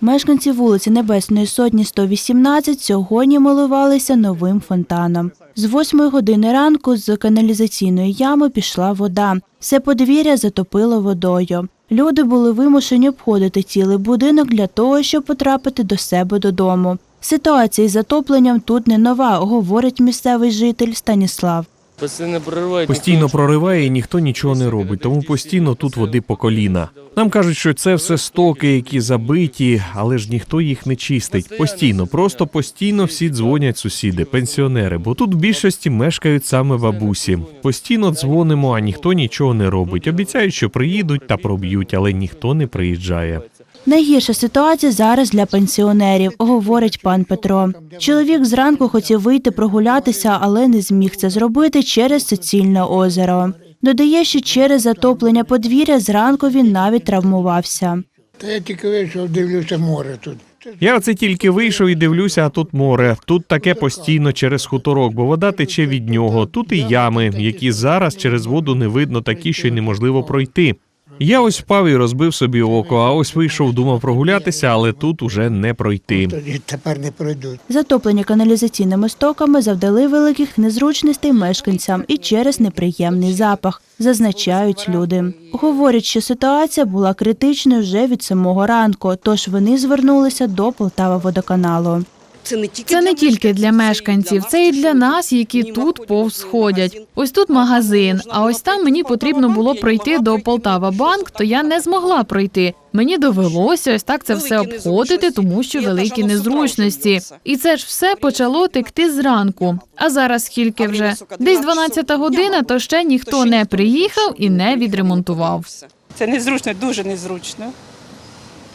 Мешканці вулиці Небесної Сотні 118 сьогодні милувалися новим фонтаном. З 8 години ранку з каналізаційної ями пішла вода. Все подвір'я затопило водою. Люди були вимушені обходити цілий будинок для того, щоб потрапити до себе додому. Ситуація із затопленням тут не нова, говорить місцевий житель Станіслав. Постійно проривають. Постійно прориває і ніхто нічого не робить, тому постійно тут води по коліна. Нам кажуть, що це все стоки, які забиті, але ж ніхто їх не чистить. Постійно, просто постійно всі дзвонять сусіди, пенсіонери, бо тут в більшості мешкають саме бабусі. Постійно дзвонимо, а ніхто нічого не робить. Обіцяють, що приїдуть та проб'ють, але ніхто не приїжджає. Найгірша ситуація зараз для пенсіонерів, говорить пан Петро. Чоловік зранку хотів вийти прогулятися, але не зміг це зробити через суцільне озеро. Додає, що через затоплення подвір'я зранку він навіть травмувався. Та я тільки вийшов, дивлюся море тут. Я оце тільки вийшов і дивлюся, а тут море. Тут таке постійно через хуторок, бо вода тече від нього. Тут і ями, які зараз через воду не видно, такі, що й неможливо пройти. Я ось впав і розбив собі око, а ось вийшов, думав прогулятися, але тут уже не пройти. Тоді тепер не пройдуть. Затоплення каналізаційними стоками завдали великих незручностей мешканцям і через неприємний запах, зазначають люди. Говорять, що ситуація була критичною вже від самого ранку, тож вони звернулися до Полтава водоканалу. Це не тільки Це не тільки для мешканців, це і для нас, які тут повз ходять. Ось тут магазин, а ось там мені потрібно було пройти до Полтава банк, то я не змогла пройти. Мені довелося ось так це все обходити, тому що великі незручності. І це ж все почало текти зранку. А зараз скільки вже десь 12 година, то ще ніхто не приїхав і не відремонтував. Це незручно, дуже незручно.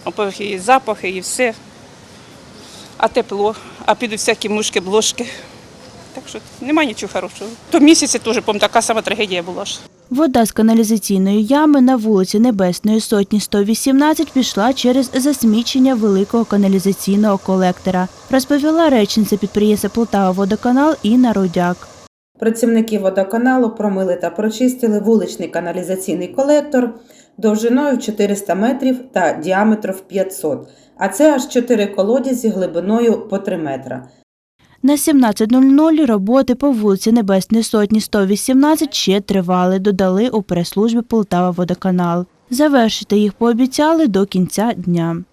По-перше, запахи, і все. А тепло, а підуть всякі мушки, блошки. Так що немає нічого хорошого. То місяці теж, пам'ятаю, така сама трагедія була ж. Вода з каналізаційної ями на вулиці Небесної Сотні 118 пішла через засмічення великого каналізаційного колектора, розповіла речниця підприємства Полтава водоканал Інна Рудяк. Працівники водоканалу промили та прочистили вуличний каналізаційний колектор довжиною в 400 метрів та діаметром в 500, а це аж 4 колодязі глибиною по 3 метра. На 17.00 роботи по вулиці Небесної Сотні 118 ще тривали, додали у прес-службі Полтава водоканал. Завершити їх пообіцяли до кінця дня.